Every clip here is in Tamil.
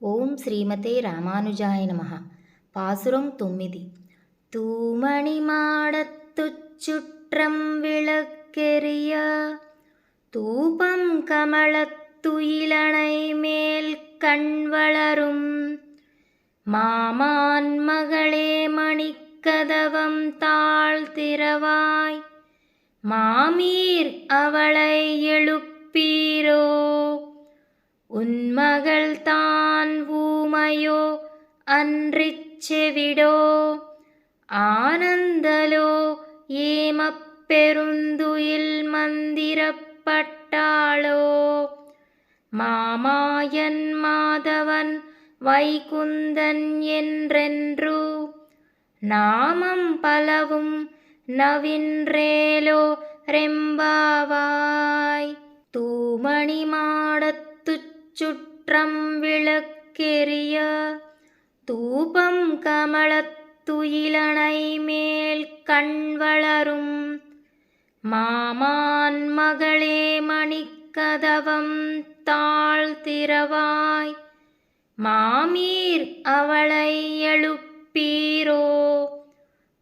ఓం శ్రీమతే రామానుజాయ నమ பாசுரம் தொம்மிதி தூமணி மாடத்துச் சுற்றம் விளக்கெரிய தூபம் கமலத்துயிலணை மேல் கண் வளரும் மாமான் மகளே மணிக்கதவம் தாழ்த்திரவாய் மாமீர் அவளை எழுப்பீரோ ஊமையோ அன்றிச் செவிடோ ஆனந்தலோ ஏமப்பெருந்துயில் மந்திரப்பட்டாளோ. மாமாயன் மாதவன் வைகுந்தன் என்றென்று நாமம் பலவும் நவின்றேலோ ரெம்பாவாய். தூமணி மாடத்துச் சுற்றம் விளக்கெரிய தூபம் கமலத்துயிலனை மேல் கண் வளரும். மாமான் மகளே மணிக்கதவம் தாழ்த்திரவாய் மாமீர் அவளை எழுப்பீரோ?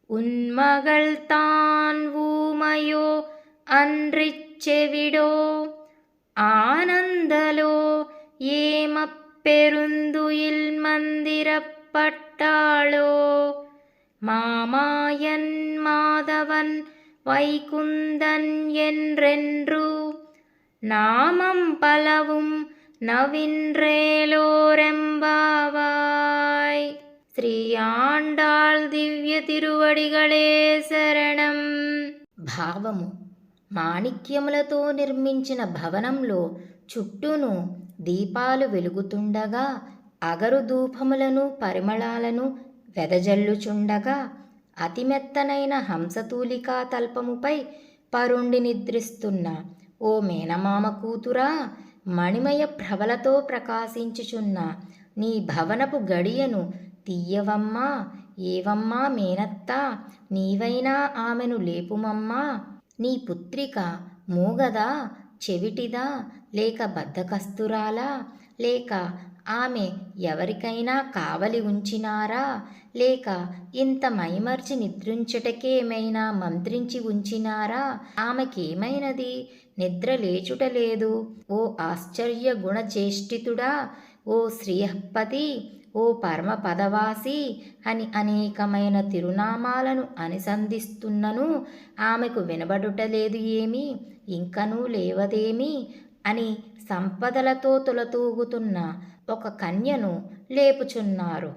உன்மகள் தான் ஊமையோ? அன்றிச் செவிடோ? ஆனந்தலோ? ஏமப்பெருந்துயில் மந்திரப்பட்டாளோ மாமாயன் மாதவன் வைகுந்தன் என்றென்று நாமம் பலவும் நவின்றேலோரெம்பாவாய் శ్రీ ఆండాళ్ దివ్య తిరువడిగళే శరణం భావము మాణిక్యములతో నిర్మించిన భవనంలో చుట్టూను దీపాలు వెలుగుతుండగా అగరు ధూపములను పరిమళాలను వెదజల్లుచుండగా అతిమెత్తనైన హంసతూలికా తల్పముపై పరుండి నిద్రిస్తున్న ఓ మేనమామ కూతురా మణిమయ ప్రభలతో ప్రకాశించుచున్న నీ భవనపు గడియను తీయవమ్మా ఏవమ్మా మేనత్త నీవైనా ఆమెను లేపుమమ్మా నీ పుత్రిక మూగదా చెవిటిదా? లేక బద్ధకస్తురాలా? లేక ఆమె ఎవరికైనా కావలి ఉంచినారా? లేక ఇంత మైమర్చి నిద్రించుటకేమైనా మంత్రించి ఉంచినారా? ఆమెకేమైనది? నిద్ర లేచుట లేదు. ఓ ఆశ్చర్య గుణచేష్టితుడా ఓ శ్రీహపతి! ఓ పరమ పదవాసి అని అనేకమైన తిరునామాలను అనుసంధిస్తున్నను. ఆమెకు వినబడుటలేదు ఏమి? ఇంకనూ లేవదేమి? అని సంపదలతో తులతూగుతున్న ఒక కన్యను లేపుచున్నారు.